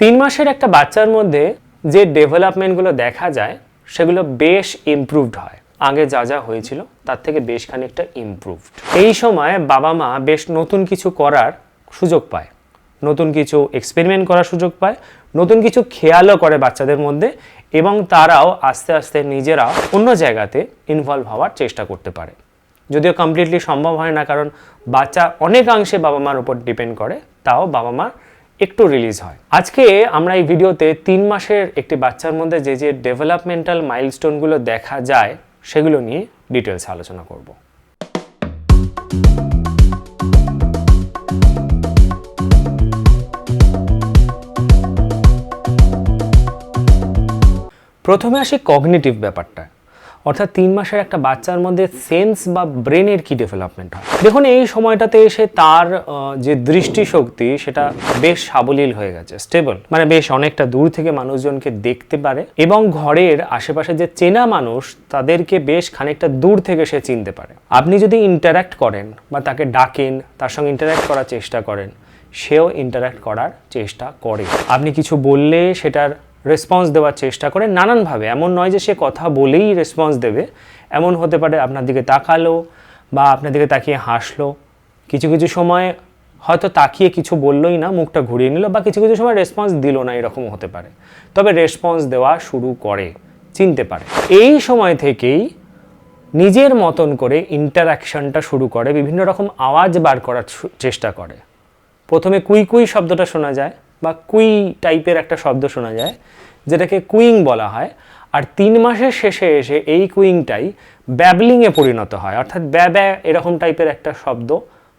তিন মাসের একটা বাচ্চার মধ্যে যে ডেভেলপমেন্টগুলো দেখা যায়, সেগুলো বেশ ইমপ্রুভড হয়। আগে যা যা হয়েছিল, তার থেকে বেশ খানিকটা ইমপ্রুভড এই সময় বাবা মা বেশ নতুন কিছু করার সুযোগ পায়। নতুন কিছু এক্সপেরিমেন্ট করার সুযোগ পায়, নতুন কিছু খেয়ালও করে বাচ্চাদের মধ্যে এবং তারাও আস্তে আস্তে নিজেরা অন্য জায়গাতে ইনভলভ হওয়ার চেষ্টা করতে পারে। যদিও কমপ্লিটলি সম্ভব হয় না, কারণ বাচ্চা অনেকাংশে বাবা মার উপর ডিপেন্ড করে, তাও বাবা মা একটু রিলিজ হয়। আজকে আমরা এই ভিডিওতে তিন মাসের একটি বাচ্চার মধ্যে যে যে ডেভেলপমেন্টাল মাইলস্টোনগুলো দেখা যায়, সেগুলো নিয়ে ডিটেলস আলোচনা করব। প্রথমে আসি কগনিটিভ ব্যাপারটা অর্থাৎ তিন মাসের একটা বাচ্চার মধ্যে সেন্স বা ব্রেনের কি ডেভেলপমেন্ট হয়? দেখুন, এই সময়টাতে এসে তার যে দৃষ্টিশক্তি, সেটা বেশ সাবলীল হয়ে গেছে স্টেবল মানে বেশ অনেকটা দূর থেকে মানুষজনকে দেখতে পারে এবং ঘরের আশেপাশে যে চেনা মানুষ, তাদেরকে বেশ খানিকটা দূর থেকে সে চিনতে পারে। আপনি যদি ইন্টারাক্ট করেন বা তাকে ডাকেন, তার সঙ্গে ইন্টারাক্ট করার চেষ্টা করেন, সেও ইন্টারাক্ট করার চেষ্টা করে। আপনি কিছু বললে সেটার রেসপন্স দেওয়ার চেষ্টা করে নানানভাবে। এমন নয় যে সে কথা বলেই রেসপন্স দেবে। এমন হতে পারে আপনার দিকে তাকালো বা আপনার দিকে তাকিয়ে হাসলো। কিছু কিছু সময় হয়তো তাকিয়ে কিছু বললোই না, মুখটা ঘুরিয়ে নিল বা কিছু কিছু সময় রেসপন্স দিল না এরকম হতে পারে। তবে রেসপন্স দেওয়া শুরু করে, চিনতে পারে। এই সময় থেকেই নিজের মতন করে ইন্টারাকশনটা শুরু করে, বিভিন্ন রকম আওয়াজ বার করার চেষ্টা করে। প্রথমে কুই কুই শব্দটা শোনা যায় বা কুই টাইপের একটা শব্দ শোনা যায়, যেটাকে কুইং বলা হয়। আর তিন মাসের শেষে এসে এই কুইংটাই ব্যাবলিংয়ে পরিণত হয়। অর্থাৎ ব্যা ব্যা এরকম টাইপের একটা শব্দ,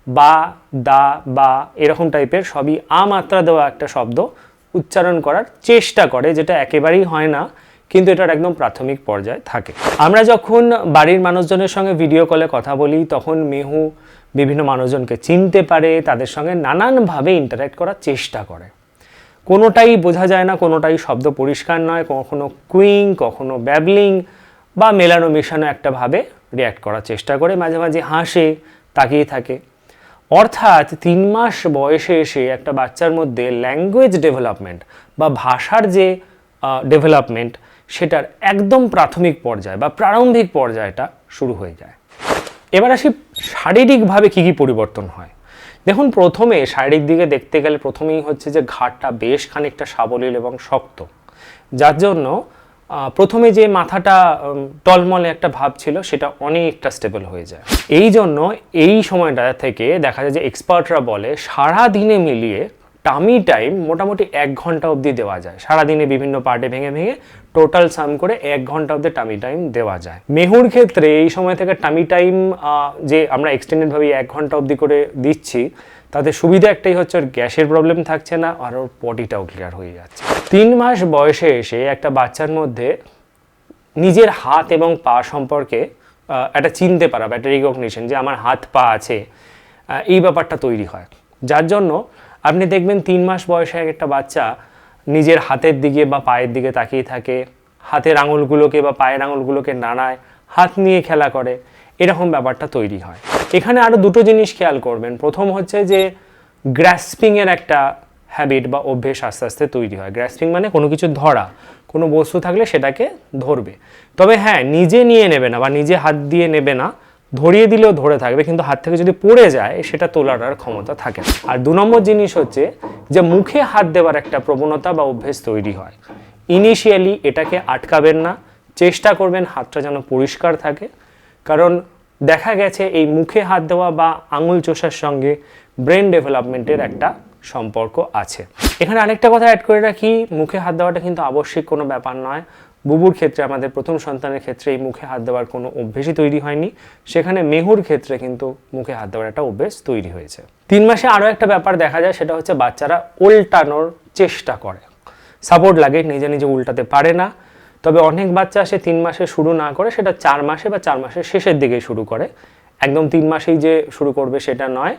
বা, দা, বা এরকম টাইপের সবই আ মাত্রা দেওয়া একটা শব্দ উচ্চারণ করার চেষ্টা করে, যেটা একেবারেই হয় না, কিন্তু এটার একদম প্রাথমিক পর্যায়ে থাকে। আমরা যখন বাড়ির মানুষজনের সঙ্গে ভিডিও কলে কথা বলি, তখন মেহু বিভিন্ন মানুষজনকে চিনতে পারে, তাদের সঙ্গে নানানভাবে ইন্টারাক্ট করার চেষ্টা করে। কোনোটাই বোঝা যায় না, কোনোটাই শব্দ পরিষ্কার নয়, কখনো কুইং, কখনো ব্যাবলিং বা মেলানো মেশানো একটা ভাবে রিয়্যাক্ট করার চেষ্টা করে, মাঝে মাঝে হাসে, তাকিয়ে থাকে। অর্থাৎ তিন মাস বয়সে এসে একটা বাচ্চার মধ্যে ল্যাঙ্গুয়েজ ডেভেলপমেন্ট বা ভাষার যে ডেভেলপমেন্ট সেটার একদম প্রাথমিক পর্যায় বা প্রারম্ভিক পর্যায়টা শুরু হয়ে যায়। এবার আসি শারীরিকভাবে কী কী পরিবর্তন হয়? দেখুন, প্রথমে শারীরিক দিকে দেখতে গেলে প্রথমেই হচ্ছে যে ঘাটটা বেশ খানিকটা সাবলীল এবং শক্ত। যার জন্য প্রথমে যে মাথাটা টলমলে একটা ভাব ছিল, সেটা অনেকটা স্টেবল হয়ে যায়। এই জন্য এই সময়টা থেকে দেখা যায় যে এক্সপার্টরা বলে সারা দিনে মিলিয়ে টামি টাইম মোটামুটি এক ঘণ্টা অবধি দেওয়া যায়। সারাদিনে বিভিন্ন পার্টে ভেঙে ভেঙে টোটাল সাম করে এক ঘণ্টা অবধি টামি টাইম দেওয়া যায়। মেহুর ক্ষেত্রে এই সময় থেকে টামি টাইম যে আমরা এক্সটেন্ডেড ভাবে এক ঘণ্টা অবধি করে দিচ্ছি, তাতে সুবিধা একটাই হচ্ছে ওর গ্যাসের প্রবলেম থাকছে না আর ওর বডিটাও ক্লিয়ার হয়ে যাচ্ছে। তিন মাস বয়সে এসে একটা বাচ্চার মধ্যে নিজের হাত এবং পা সম্পর্কে একটা চিনতে পারা বা একটা রিকগনিশন যে আমার হাত, পা আছে এই ব্যাপারটা তৈরি হয়। যার জন্য আপনি দেখবেন তিন মাস বয়সে এক একটা বাচ্চা নিজের হাতের দিকে বা পায়ের দিকে তাকিয়ে থাকে, হাতের আঙুলগুলোকে বা পায়ের আঙুলগুলোকে নাড়ায়, হাত নিয়ে খেলা করে, এরকম ব্যাপারটা তৈরি হয়। এখানে আরও দুটো জিনিস খেয়াল করবেন। প্রথম হচ্ছে যে গ্রাসপিংয়ের একটা হ্যাবিট বা অভ্যেস আস্তে আস্তে তৈরি হয়। গ্রাসপিং মানে কোনো কিছু ধরা, কোনো বস্তু থাকলে সেটাকে ধরবে। তবে হ্যাঁ নিজে নিয়ে নেবে না বা নিজে হাত দিয়ে নেবে না, ধরিয়ে দিলেও ধরে থাকবে, কিন্তু হাত থেকে যদি পড়ে যায়, সেটা তোলার আর ক্ষমতা থাকে না। আর দু নম্বর জিনিস হচ্ছে যে মুখে হাত দেওয়ার একটা প্রবণতা বা অভ্যেস তৈরি হয়। ইনিশিয়ালি এটাকে আটকাবেন না, চেষ্টা করবেন হাতটা যেন পরিষ্কার থাকে। কারণ দেখা গেছে এই মুখে হাত দেওয়া বা আঙুল চোষার সঙ্গে ব্রেন ডেভেলপমেন্টের একটা সম্পর্ক আছে। এখানে আরেকটা কথা অ্যাড করে রাখি, মুখে হাত দেওয়াটা কিন্তু আবশ্যিক কোনো ব্যাপার নয়। বুবুর ক্ষেত্রে, আমাদের প্রথম সন্তানের ক্ষেত্রে এই মুখে হাত দেওয়ার কোনো অভ্যেসই তৈরি হয়নি। সেখানে মেহুর ক্ষেত্রে কিন্তু মুখে হাত দেওয়ার একটা অভ্যেস তৈরি হয়েছে। তিন মাসে আরও একটা ব্যাপার দেখা যায়, সেটা হচ্ছে বাচ্চারা উল্টানোর চেষ্টা করে। সাপোর্ট লাগে, নিজে নিজে উল্টাতে পারে না। তবে অনেক বাচ্চা সে তিন মাসে শুরু না করে, সেটা চার মাসে বা চার মাসের শেষের দিকে শুরু করে। একদম তিন মাসেই যে শুরু করবে সেটা নয়।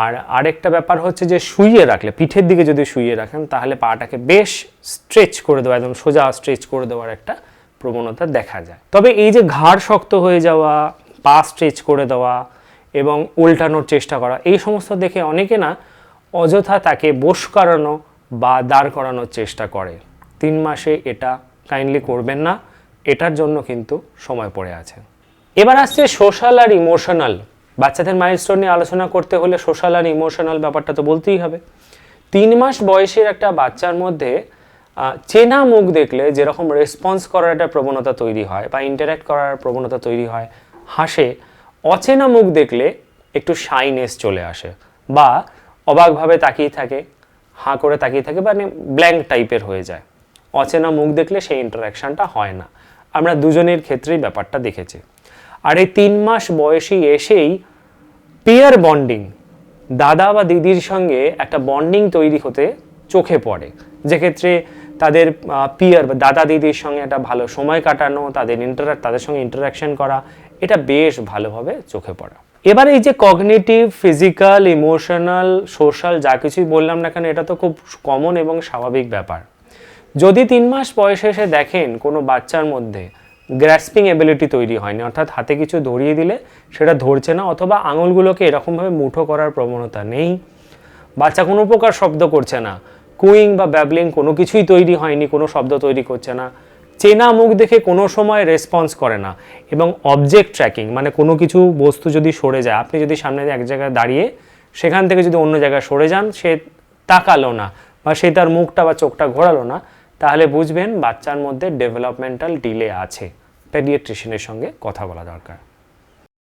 আর আরেকটা ব্যাপার হচ্ছে যে শুইয়ে রাখলে, পিঠের দিকে যদি শুইয়ে রাখেন, তাহলে পাটাকে বেশ স্ট্রেচ করে দেওয়া, একদম সোজা স্ট্রেচ করে দেওয়ার একটা প্রবণতা দেখা যায়। তবে এই যে ঘাড় শক্ত হয়ে যাওয়া, পা স্ট্রেচ করে দেওয়া এবং উল্টানোর চেষ্টা করা, এই সমস্ত দেখে অনেকে না অযথা তাকে বশ করানো বা দাঁড় করানোর চেষ্টা করে। তিন মাসে এটা কাইন্ডলি করবেন না, এটার জন্য কিন্তু সময় পড়ে আছে। এবার আসছে সোশ্যাল আর ইমোশনাল বাচ্চাদের মাইলস্টোন নিয়ে আলোচনা করতে হলে সোশ্যাল আর ইমোশনাল ব্যাপারটা তো বলতেই হবে। তিন মাস বয়সের একটা বাচ্চার মধ্যে চেনা মুখ দেখলে যেরকম রেসপন্স করার একটা প্রবণতা তৈরি হয় বা ইন্টারাক্ট করার প্রবণতা তৈরি হয়, হাসে, অচেনা মুখ দেখলে একটু শাইনেস চলে আসে বা অবাকভাবে তাকিয়ে থাকে, হাঁ করে তাকিয়ে থাকে মানে ব্ল্যাঙ্ক টাইপের হয়ে যায়। অচেনা মুখ দেখলে সেই ইন্টারাকশনটা হয় না। আমরা দুজনের ক্ষেত্রেই ব্যাপারটা দেখেছি। আর এই তিন মাস বয়সী এসেই পিয়ার বন্ডিং দাদা বা দিদির সঙ্গে একটা বন্ডিং তৈরি হতে চোখে পড়ে। যেক্ষেত্রে তাদের পিয়ার বা দাদা দিদির সঙ্গে একটা ভালো সময় কাটানো, তাদের ইন্টারাক্ট তাদের সঙ্গে ইন্টারাকশন করা, এটা বেশ ভালোভাবে চোখে পড়া। এবার এই যে কগনিটিভ ফিজিক্যাল ইমোশনাল সোশ্যাল যা কিছুই বললাম না কেন, এটা তো খুব কমন এবং স্বাভাবিক ব্যাপার। যদি তিন মাস বয়সে এসে দেখেন কোনো বাচ্চার মধ্যে গ্র্যাসপিং এবিলিটি তৈরি হয়নি। অর্থাৎ হাতে কিছু ধরিয়ে দিলে সেটা ধরছে না অথবা আঙুলগুলোকে এরকমভাবে মুঠো করার প্রবণতা নেই। বাচ্চা কোনো প্রকার শব্দ করছে না। কুইং বা ব্যাবলিং কোনো কিছুই তৈরি হয়নি, কোনো শব্দ তৈরি করছে না। চেনা মুখ দেখে কোনো সময় রেসপন্স করে না এবং অবজেক্ট ট্র্যাকিং মানে কোনো কিছু বস্তু যদি সরে যায়, আপনি যদি সামনে এক জায়গায় দাঁড়িয়ে সেখান থেকে যদি অন্য জায়গায় সরে যান, সে তাকালো না বা সে তার মুখটা বা চোখটা ঘোরালো না তাহলে বুঝবেন বাচ্চার মধ্যে ডেভেলপমেন্টাল ডিলে আছে। পেডিয়াট্রিশিয়ানের সঙ্গে কথা বলা দরকার।